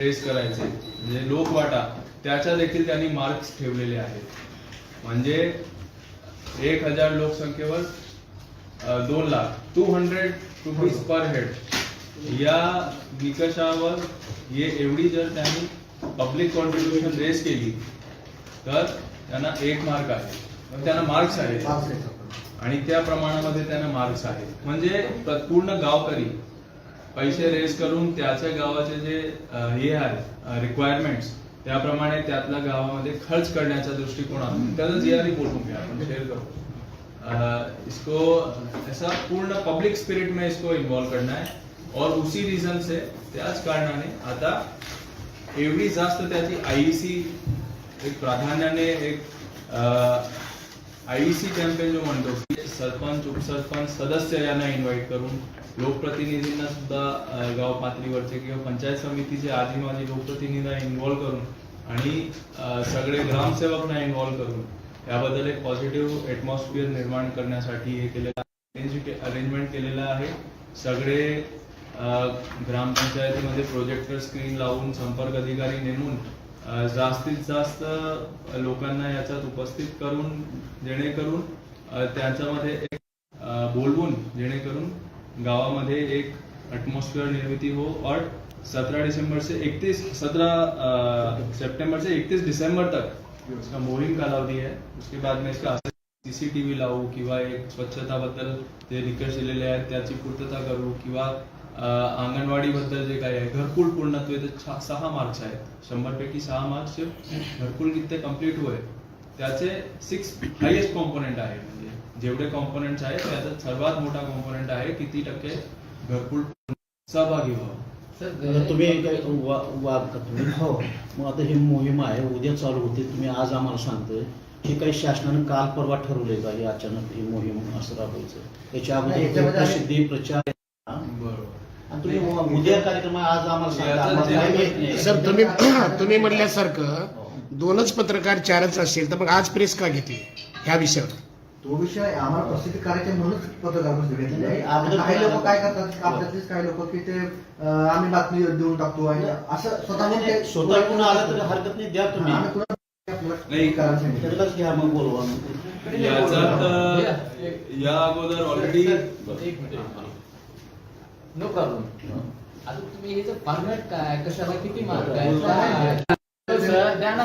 Race करायचे म्हणजे लोकवाटा त्याच्या देखील त्यांनी मार्क्स ठेवलेले आहेत. म्हणजे एक हजार लोकसंख्येवर दोन lakh two hundred rupees per head या निकषावर हे एवढी जर त्यांनी पब्लिक कॉन्ट्रीब्युशन रेस केली तर त्यांना एक मार्क आहे. त्यांना मार्क्स आहेत. आणि त्या प्रमाणामध्ये त्यांना मार्क्स आहेत. म्हणजे प्र- पूर्ण गावकरी पैसे रेस करून त्याच्या गावाचे जे हे आहे रिक्वायरमेंट्स त्याप्रमाणे त्यातल्या गावामध्ये खर्च करण्याच्या दृष्टिकोनातून त्याचा जी आर बोलून घ्या आपण शेअर करू. इसको ऐसा पूर्ण पब्लिक स्पिरिट में इसको इन्वॉल्व करना है और उसी रीजन से त्याच कारणाने आता एवढी जास्त त्याची आयईसी एक प्राधान्याने एक आयईसी कॅम्पेन जो म्हणतो की सरपंच उपसरपंच सदस्य यांना इन्व्हाइट करून लोकप्रतिनिधींना सुद्धा गाव पातळीवरचे किंवा पंचायत समितीचे आधी माझे लोकप्रतिनिधींना इन्व्हॉल्व करून आणि सगळे ग्रामसेवकना इन्व्हॉल्व करून याबद्दल एक पॉझिटिव्ह ॲटमॉस्फिअर निर्माण करण्यासाठी हे केलेलं अरेंजमेंट केलेलं आहे. सगळे ग्रामपंचायतीमध्ये प्रोजेक्टर स्क्रीन लावून संपर्क अधिकारी नेमून जास्तीत जास्त लोकांना याच्यात उपस्थित करून जेणेकरून त्यांच्यामध्ये एक बोलवून जेणेकरून गावामध्ये एक अटमॉस्फियर निर्मिती हो. और 17 दिसंबर से 31 17 सितंबर से 31 दिसंबर तक इसका मुहिम कालावधी है उसके बाद में इसका सीसीटीव्ही लावू किंवा एक स्वच्छताबद्दल जे निकष दिलेले आहेत त्याची पूर्तता करू किंवा अंगणवाडीबद्दल जे काही आहे घरकुल पूर्णत्व आहे, ते छा- सहा मार्क्स आहेत. शंभर पैकी सहा मार्क्स घरकुल किती कंप्लीट होय त्याचे सिक्स हायेस्ट कॉम्पोनेंट आहे. म्हणजे जेवढे कॉम्पोनेंट्स आहेत त्याचा सर्वात मोठा कॉम्पोनेंट आहे किती टक्के घरकुल सहभागी व्हावं. तुम्ही काय वा- वाद का तुम्ही हो. मग आता ही मोहीम आहे उद्या चालू होते तुम्ही आज आम्हाला सांगतोय. हे काही शासनानं काल परवा ठरवलंय का हे अचानक ही मोहीम असं राबवायचं? याच्या नाही, अगोदर प्रसिद्धी प्रचार तुम्ही उ- उद्या कार्यक्रम आहे, आज आम्हाला सांगता याचं आम्हाला जे- काय माहीत. नाही. सर तुम्ही तुम्ही म्हणल्यासारखं दोनच पत्रकार चारच असतील तर मग आज प्रेस का घेतली ह्या विषयावर? तो विषय आम्हाला प्रसिद्ध करायचे म्हणूनच पत्रकार परिषद घेतलेली आहे अगोदर काही काय- लोक काय करतात आपल्यातलेच काही लोक की ते अं, आम्ही बातमी देऊन टाकतो आणि असं स्वतःहून नाही, ते स्वतः कोण आलं तर हरकत नाही द्या तुम्ही. आम्ही कुणाला आपल्याला नाही. करायला सांगितलं. त्यालाच घ्या मग बोलवा. याच्यात अ, या अगोदर ऑलरेडी नो प्रॉब्लेम आता तुम्ही याचं फॉर्मॅट काय कशाला किती मार्क आहे काय? सर, द्या ना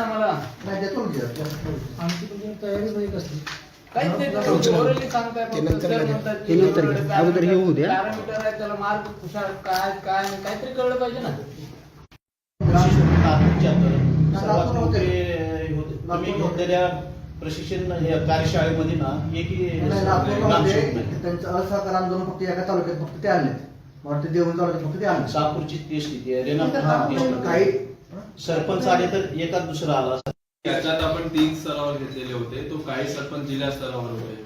नाही ते. आमची तुमची तयारीच नाही कसली काही ते तुमचं- orally सांगताय ते फक्त. नंतर सर घ्या. म्हणतात ते की नंतर एवढे घ्या. अगोदर हे होऊ द्या. पॅरामीटर आहे त्याला मार्क कुशाल काय काय नाही काहीतरी कळलं पाहिजे ना सर्वात मोठे हे होते. तुम्ही घेतलेल्या प्रशिक्षण हे कार्यशाळेमध्ये ना नाही, नामशेष नाही. त्यांचं असहकार आंदोलन फक्त एका तालुक्यात फक्त ते मला वाटतं देऊन तालुक्यात फक्त ते आणले शहापूरची तेच स्थिती आहे हा, स्थिती. काही सरपंच आले तर एकाच दुसरा आला याच्यात आपण तीन स्तरावर घेतलेले होते तो काही सरपंच जिल्हा स्तरावर होते.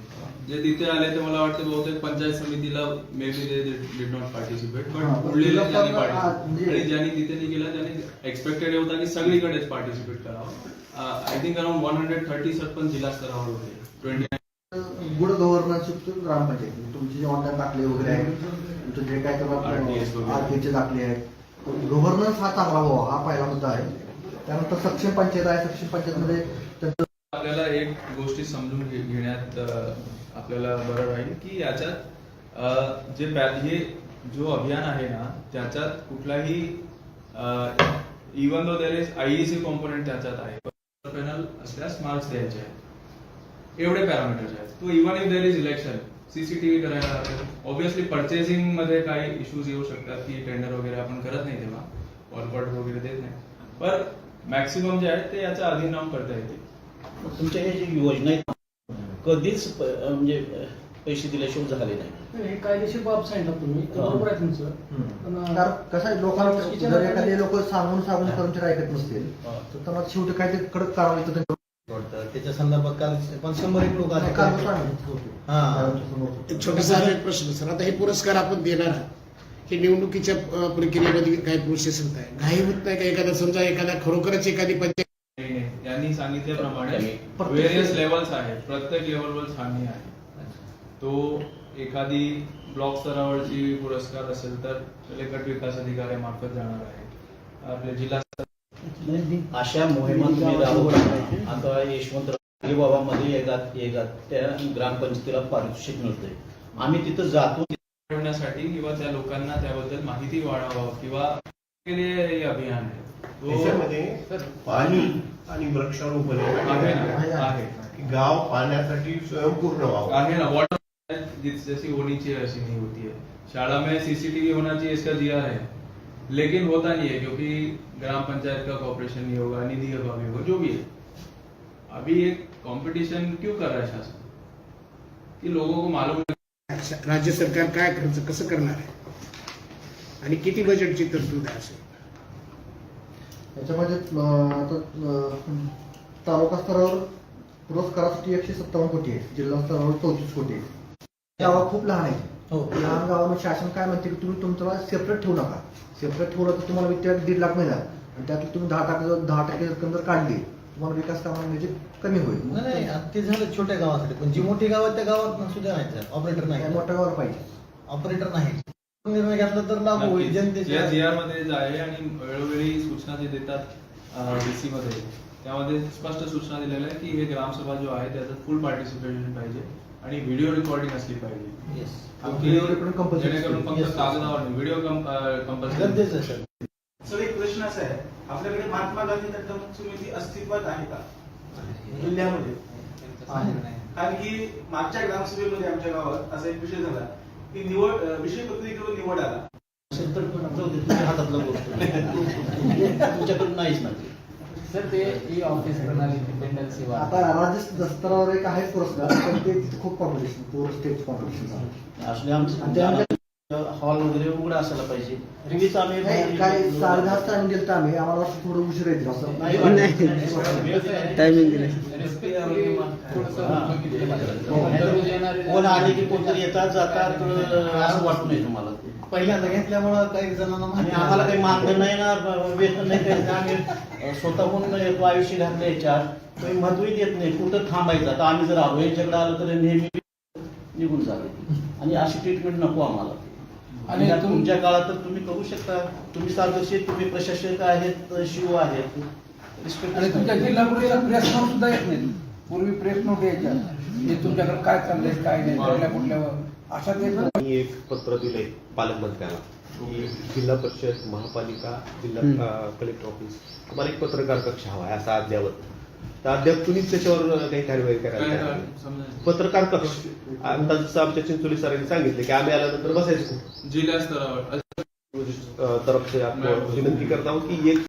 जे तिथे आले ते मला वाटतं बहुतेक पंचायत समितीला may be they did not participate हा, बट पण उरलेले जिल्हा ज्यांनी हा, participate- म्हणजे- आणि ज्यांनी तिथे नाही गेला त्यांनी एक्सपेक्टेड होता की सगळीकडेच पार्टिसिपेट करावं. I think around one hundred thirty sarpanch जिल्हा स्तरावर होते. Twenty good governance gram panchayat. तुमचे जे ऑनलाईन दाखले वगैरे आहेत तुमचं जे काय RTS वगैरे. दाखले आहेत. गव्हर्नन्स हा चांगला व्हावा हा पहिला मुद्दा आहे. त्यानंतर सक्षम पंचायत आहे. सक्षम पंचायतमध्ये त्यांचं आपल्याला एक गोष्टी समजून घे- घेण्यात अ, आपल्याला बरं राहील की याच्यात अ, जे पॅ- हे जो अभियान आहे ना त्याच्यात कुठलाही even though there is IEC component त्याच्यात आहे पॅनल असल्यास मार्क्स द्यायचे आहेत. एवढे पॅरामीटर्स आहेत. तो even if there is election CCTV करायला लागेल ऑब्विसली पर्चेसिंगमध्ये काही इश्यूज येऊ शकतात की टेंडर वगैरे आपण करत नाही तेव्हा. वॉलकॉट वगैरे देत नाही. पण मॅक्सिमम जे आहे ते याच्या अधीन राहून करता येते. तुमच्या हे जी योजना आहेत कधीच म्हणजे पैसे दिल्याशिवाय झाले नाही. हे कायदेशीर बाब सांगितलं तुम्ही. बरोबर आहे तुमचं. कारण कसं आहे लोकांना जर एखादे लोक सांगून सांगून कर्मचारी ऐकत नसतील हा. तर त्यांना शेवटी काहीतरी कडक कारवाई त्याच्या संदर्भात काल पण शंभर एक लोक आले. हा. एक छोटासा एक प्रश्न. सर आता हे पुरस्कार आपण देणार आहात. हे निवडणुकीच्या प्रक्रियेमध्ये काय प्रोसेस होत आहे? घाई होत नाही का एखादा समजा एखादा खरोखरच एखादी पंचायत. यांनी सांगितल्याप्रमाणे प्रत्येक- वेरियस लेवल्स आहेत. प्रत्येक लेवलवर छाननी आहे. तो एखादी ब्लॉक स्तरावरची पुरस्कार असेल तर गट विकास अधिकाऱ्यामार्फत जाणार आहे. आपले जिल्हा अशा मोहिमा तुम्ही राबवता आता यशवंत बाबामध्ये एगात एगात त्या ग्रामपंचायतीला पारितोषिक मिळतंय. आम्ही तिथं जातो. ठेवण्यासाठी किंवा त्या लोकांना त्याबद्दल माहिती वाढवावं किंवा हे अभियान आहे. तो त्याच्यामध्ये पाणी आणि वृक्षारोपण आहे. गाव पाण्यासाठी स्वयंपूर्ण व्हावं आहे ना? वाटर जैसी होनी चाहिए ऐसी नहीं होती है शाला में सीसीटीवी होना चाहिए इसका दिया है लेकिन होता नहीं है क्योंकि ग्राम पंचायत का कॉपरेशन नहीं होगा निधि का कमी होगा जो भी है। अभी एक कंपटीशन क्यों कर रहा है शासन? कि लोगों को मालूम राज्य सरकार काय खर्च कसं करणार आहे? आणि किती बजेटची तरतूद आहे असे याच्यामध्ये अं, आता अं, तालुका स्तरावर पुरस्कारासाठी एकशे सत्तावन्न कोटी आहे जिल्हा स्तरावर चौतीस कोटी आहे. गावा खूप लहान आहे. हो. लहान गावामध्ये शासन काय म्हणते की तुम्ही तुमचं सेपरेट ठेवू नका. सेपरेट ठेवलं तर तुम्हाला विद्यार्थी दीड लाख मिळणार. आणि त्यातलं तुम्ही दहा टक्के दहा टक्के रक्कम जर काढली तुम्हाला विकास कामांमध्ये कमी होईल. नाही नाही आता ते झालं छोट्या गावासाठी. पण जी मोठी गाव आहेत त्या गावात सुद्धा नाही ऑपरेटर नाही. मोठ्या गावाला पाहिजे. ऑपरेटर नाही. निर्णय घेतला तर लागू होईल. नक्कीच. जनतेच्या या जीआरमध्ये जे आहे आणि वेळोवेळी सूचना जे देतात डीसी मध्ये त्यामध्ये स्पष्ट सूचना दिलेल्या आहे की हे ग्रामसभा जो आहे त्याचं फुल पार्टिसिपेशन पाहिजे. आणि व्हिडिओ रेकॉर्डिंग असली पाहिजे. फक्त. कागदावर व्हिडिओ कंपल्सरी सर. एक प्रश्न असा आहे. आपल्याकडे महात्मा गांधी समिती अस्तित्वात आहे का? जिल्ह्यामध्ये. कारण की मागच्या ग्रामसभेमध्ये आमच्या गावात असा एक विषय झाला की निवड विषय पत्रिकेवर निवड आला. असेल तर जाऊ दे, तुमच्या हातातलं गोष्ट तुमच्याकडे नाहीच ना ते. सर ते ई ऑफिस प्रणाली डिपेंडन्सी आता राज्य स्तरावर एक आहे पुरस्कार पण ते खूप कॉम्पिटिशन पूर्ण स्टेट कॉम्पिटिशन असले आमचे हॉल वगैरे उघडा असायला पाहिजे रिवीच आम्ही नाही काय साडे दहा टाइम दिलं आम्ही आम्हाला वाटतं थोडं उशीर येतील असं नाही, कोण आले की कोणतरी येतात जातात असं वाटू नये तुम्हाला. ते. पहिल्यांदा घेतल्यामुळं काही जणांना आणि माहिती आम्हाला काही मानधन नाही ना ब- वेतन नाही काही. नाही. आम्ही अं, स्वतःहून येतो आयुष्य घातलं याच्यात. काही महत्वही देत नाही. कुठं थांबायचं? आता आम्ही जर आलो यांच्याकडे आलो तर नेहमी निघून जाते. आणि अशी ट्रीटमेंट नको आम्हाला. आणि आणि आता तुम- तुमच्या काळात तर तुम्ही करू शकता. तुम्ही सारखं तुम्ही प्रशासक आहेत शिव आहेत. आणि तुमच्या जिल्हा परिषद प्रेस नोट सुद्धा येत नाही. पूर्वी प्रेस नोट यायच्या हे तुमच्याकडे काय चाललंय काय नाही कुठल्या कुठल्या अशा मी एक पत्र दिलंय पालकमंत्र्याला की जिल्हा परिषद महापालिका जिल्हा कलेक्टर ऑफिस आम्हाला एक पत्रकार कक्ष हवा आहे असा अद्यावत. तर अद्याप कुणीच त्याच्यावर काही कार्यवाही करायला पत्रकार कक्ष. आमच्या चिंचोली सरांनी सांगितलं की आम्ही आल्यानंतर बसायचं जिल्हा स्तरावर. तरफ से आपको विनंती करता हूँ की एक